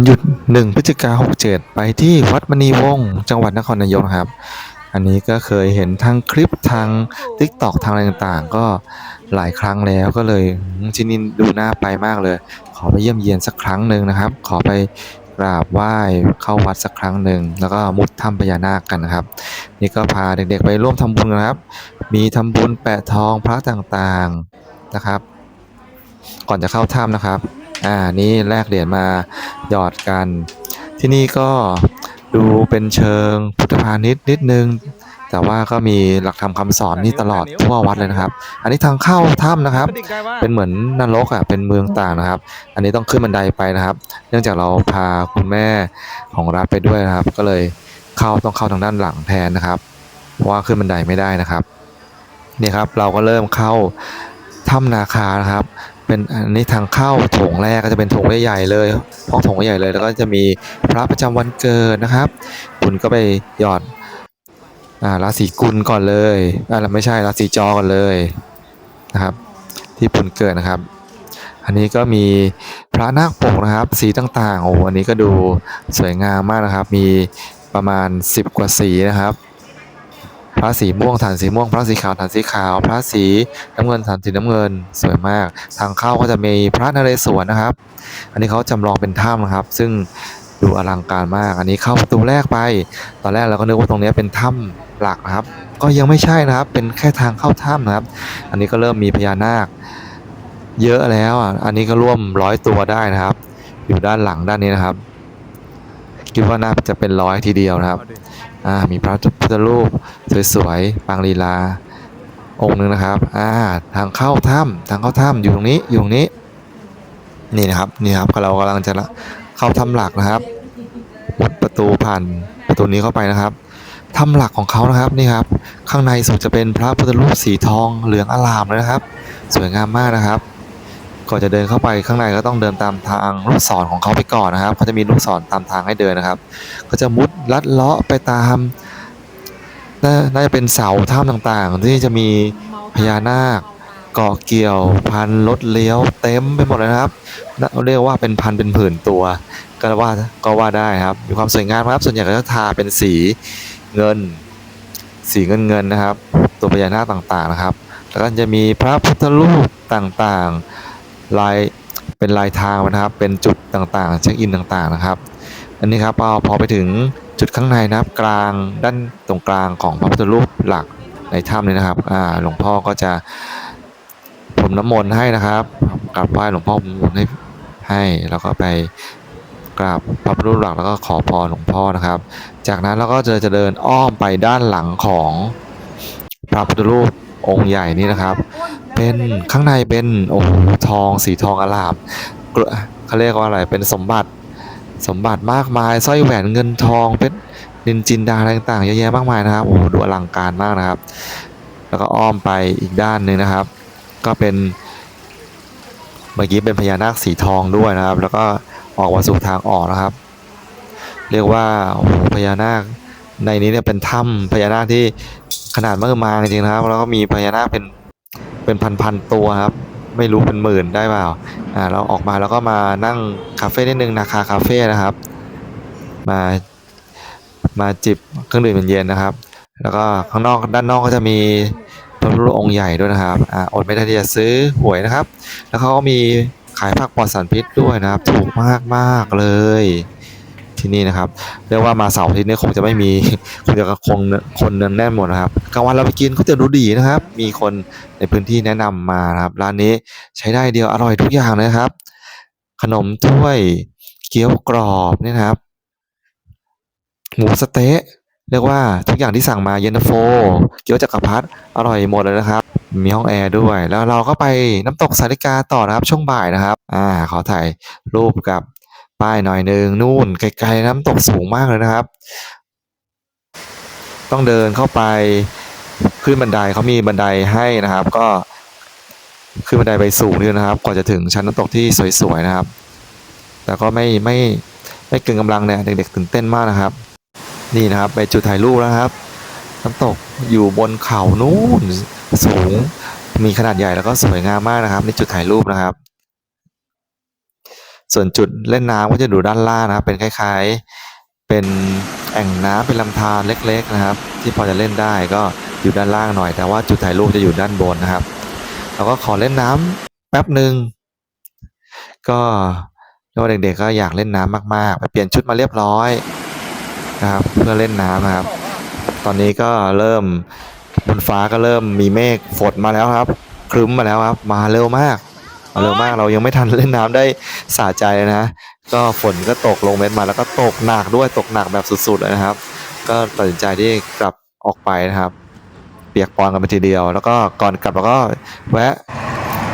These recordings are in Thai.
วันหยุด1พฤศจิกายน67ไปที่วัดมณีวงศ์จังหวัดนครนายกครับ อันนี้ก็เคยเห็นทางคลิปทาง TikTok ทางอะไรต่างๆ ก็หลายครั้งแล้วก็เลยที่นี่ดูน่าไปมากเลย ขอไปเยี่ยมเยียนสักครั้งหนึ่งนะครับ ขอไปกราบไหว้เข้าวัดสักครั้งหนึ่งแล้วก็มุดถ้ำพญานาคกันนะครับ นี่ก็พาเด็กๆไปร่วมทำบุญนนะครับ มีทำบุญแปะทองพระต่างๆนะครับ ก่อนจะเข้าถ้ำนะครับ อ่านี่แลกเหรียญมาหยอดกัน ที่นี่ก็ดูเป็นเชิงพุทธพาณิชย์นิดนึง แต่ว่าก็มีหลักธรรมคำสอนนี่ตลอดทั่ววัดเลยนะครับ อันนี้ทางเข้าถ้ำนะครับ เป็นเหมือนนรกอะเป็นเมืองต่างนะครับ อันนี้ต้องขึ้นบันไดไปนะครับ เนื่องจากเราพาคุณแม่ของรัฐไปด้วยนะครับ ก็เลยเข้าต้องเข้าทางด้านหลังแทนนะครับเพราะว่าขึ้นบันไดไม่ได้นะครับนี่ครับเราก็เริ่มเข้าถ้ำนาคานะครับ เป็นอันนี้ทางเข้าโถงแรกก็จะเป็นโถงใหญ่ๆเลยห้องโถงใหญ่เลย แล้วก็จะมีพระประจำวันเกิดนะครับ คุณก็ไปหยอดอ่าราศีกุลก่อนเลยอ่าไม่ใช่ราศีจอก่อนเลยนะครับ ที่ปุนเกิดนะครับ อันนี้ก็มีพระนาคปกนะครับ สีต่างๆโอ้อันนี้ก็ดูสวยงามมากนะครับ มีประมาณ 10 กว่าสีนะครับ พระสีม่วงฐานสีม่วง พระสีขาวฐานสีขาว พระสีน้ำเงินฐานสีน้ำเงิน สวยมาก ทางเข้าก็จะมีพระนเรศวรนะครับ อันนี้เขาจำลองเป็นถ้ำนะครับ ซึ่งดูอลังการมาก อันนี้เข้าประตูแรกไป ตอนแรกเราก็นึกว่าตรงนี้เป็นถ้ำหลักนะครับ ก็ยังไม่ใช่นะครับ เป็นแค่ทางเข้าถ้ำนะครับ อันนี้ก็เริ่มมีพญานาค เยอะแล้วอะอันนี้ก็ร่วมร้อยตัวได้นะครับ อยู่ด้านหลังด้านนี้นะครับ คิดว่าน่าจะเป็นร้อยทีเดียวนะครับ อ่ามีพระพุทธรูปสวยๆปางลีลา องค์หนึ่งนะครับอ่าทางเข้าถ้ำทางเข้าถ้ำอยู่ตรงนี้อยู่ตรงนี้ นี่นะครับนี่ครับเรากำลังจะเข้าถ้ำหลักนะครับมุดประตูผ่านประตูนี้เข้าไปนะครับถ้ำหลักของเขานะครับนี่ครับ ข้างในสุดจะเป็นพระพุทธรูปสีทองเหลืองอลามเลยนะครับ สวยงามมากนะครับ ก่อนจะเดินเข้าไปข้างในก็ต้องเดินตามทางลูกศรของเขาไปก่อนนะครับเขาจะมีลูกศรตามทางให้เดินนะครับ ก็จะมุดลัดเลาะไปตามนาน่าจะเป็นเสาถ้ำต่างๆ ที่จะมีพญานาคเกาะเกี่ยวพันรถเลี้ยวเต็มไปหมดเลยนะครับน่าเรียกว่าเป็นพันเป็นผื่นตัว ก็ว่าก็ว่าได้ครับ มีความสวยงามครับส่วนใหญ่ก็จะทาเป็นสีเงิน สีเงินเงินนะครับ ตัวพญานาคต่างๆนะครับ แล้วก็จะมีพระพุทธรูปต่างๆ ลายเป็นลายทางนะครับ เป็นจุดต่างๆ เช็คอินต่างๆนะครับ อันนี้ครับพอพอไปถึงจุดข้างในนะครับ กลางด้านตรงกลางของพระพุทธรูปหลักในถ้ำนี้นะครับอ่าหลวงพ่อก็จะพรมน้ำมนต์ให้นะครับกราบไหว้หลวงพ่อพรมน้ำมนต์ให้ให้แล้วก็ไปกราบพระพุทธรูปหลักแล้วก็ขอพรหลวงพ่อนะครับ จากนั้นเราก็จะจะเดินอ้อมไปด้านหลังของพระพุทธรูปองค์ใหญ่นี้นะครับ เป็นข้างในเป็นโอ้โหทองสีทองอลามเขาเรียกว่าอะไรเป็นสมบัติสมบัติมากมายสร้อยแหวนเงินทองเป็นนินจินดาอะไรต่างๆเยอะแยะมากมายนะครับโอ้โหดูอลังการมากนะครับ แล้วก็อ้อมไปอีกด้านหนึ่งนะครับ ก็เป็นเมื่อกี้เป็นพญานาคสีทองด้วยนะครับ แล้วก็ออกมาสู่ทางออกนะครับ เรียกว่าโอ้โหพญานาคในนี้เนี่ยเป็นถ้ำพญานาคที่ขนาดมากมายจริงๆนะครับ แล้วก็มีพญานาคเป็น เป็นพันๆตัวครับ ไม่รู้เป็นหมื่นได้เปล่าอ่าเราออกมาแล้วก็มานั่งคาเฟ่นิดนึงนาคาคาเฟ่นะครับ มามาจิบเครื่องดื่มเย็นๆนะครับ แล้วก็ข้างนอกด้านนอกก็จะมีพระพุทธรูปองค์ใหญ่ด้วยนะครับอ่าอดไม่ได้ที่จะซื้อหวยนะครับ แล้วเขาก็มีขายผักปลอดสารพิษด้วยนะครับ ถูกมากมากๆเลย ที่นี่นะครับ เรียกว่ามาเสาร์อาทิตย์นี้คงจะไม่มีคงจะคงคนเนืองแน่นหมดนะครับกลางวันเราไปกินก็จะดูดีนะครับ มีคนในพื้นที่แนะนำมานะครับ ร้านนี้ใช้ได้เดียวอร่อยทุกอย่างเลยครับ ขนมถ้วยเกี๊ยวกรอบเนี่ยนะครับ หมูสเต๊ะเรียกว่าทุกอย่างที่สั่งมาเย็นตาโฟ เกี๊ยวจักรพรรดิอร่อยหมดเลยนะครับ มีห้องแอร์ด้วย แล้วเราก็ไปน้ำตกสาริกาต่อนะครับช่วงบ่ายนะครับ อ่าขอถ่ายรูปกับ ป้ายหน่อยหนึ่งนู่นไกลๆน้ำตกสูงมากเลยนะครับ ต้องเดินเข้าไปขึ้นบันไดเขามีบันไดให้นะครับ ก็ขึ้นบันไดไปสูงด้วยนะครับ กว่าจะถึงชั้นน้ำตกที่สวยๆนะครับ แต่ก็ไม่ไม่ไม่เกินกำลังเนี่ยเด็กๆตื่นเต้นมากนะครับ นี่นะครับไปจุดถ่ายรูปแล้วครับ น้ำตกอยู่บนเขานู่นสูงมีขนาดใหญ่แล้วก็สวยงามมากนะครับในจุดถ่ายรูปนะครับ ส่วนจุดเล่นน้ำก็จะอยู่ด้านล่างนะครับ เป็นคล้ายๆ เป็นแอ่งน้ำเป็นลำธารเล็ก ๆนะครับ ที่พอจะเล่นได้ก็อยู่ด้านล่างหน่อย แต่ว่าจุดถ่ายรูปจะอยู่ด้านบนนะครับเราก็ขอเล่นน้ำแป๊บหนึ่งก็เรียกว่าเด็กๆก็อยากเล่นน้ำมากๆไปเปลี่ยนชุดมาเรียบร้อยนะครับเพื่อเล่นน้ำนะครับ ตอนนี้ก็เริ่มบนฟ้าก็เริ่มมีเมฆฝนมาแล้วครับ ครึ้มมาแล้วครับ มาเร็วมาก เร็วมากเรายังไม่ทันเล่นน้ำได้สะใจเลยนะ ก็ฝนก็ตกลงเม็ดมาแล้วก็ตกหนักด้วยตกหนักแบบสุดๆเลยนะครับ ก็ตัดสินใจที่กลับออกไปนะครับ เปียกปอนกันไปทีเดียว แล้วก็ก่อนกลับเราก็แวะ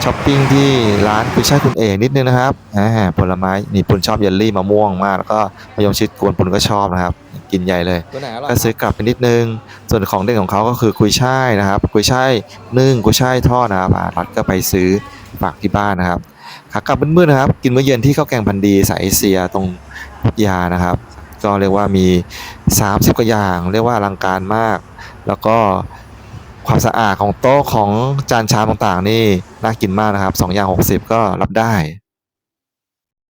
ช้อปปิ้งที่ร้านกุยช่ายคุณเอกนิดนึงนะครับอ่าผลไม้นี่ปุนชอบเยลลี่มะม่วงมากแล้วก็มะยงชิดกวนปุนก็ชอบนะครับ กินใหญ่เลยตัวไหนอร่อยก็ซื้อกลับไปนิดนึง ส่วนของเด่นของเขาก็คือกุยช่ายนะครับ กุยช่ายนึ่งกุยช่ายทอดนะครับอ่ารัดก็ไปซื้อ ฝากที่บ้านนะครับขากลับมืดๆนะครับ กินมื้อเย็นที่ข้าวแกงพันดีสายเอเชียตรงพุทยานะครับ ก็เรียกว่ามี 30กว่าอย่าง เรียกว่าอลังการมาก แล้วก็ความสะอาดของโต๊ะของจานชามต่างๆ นี่น่ากินมากนะครับ2อย่าง 60 ก็รับได้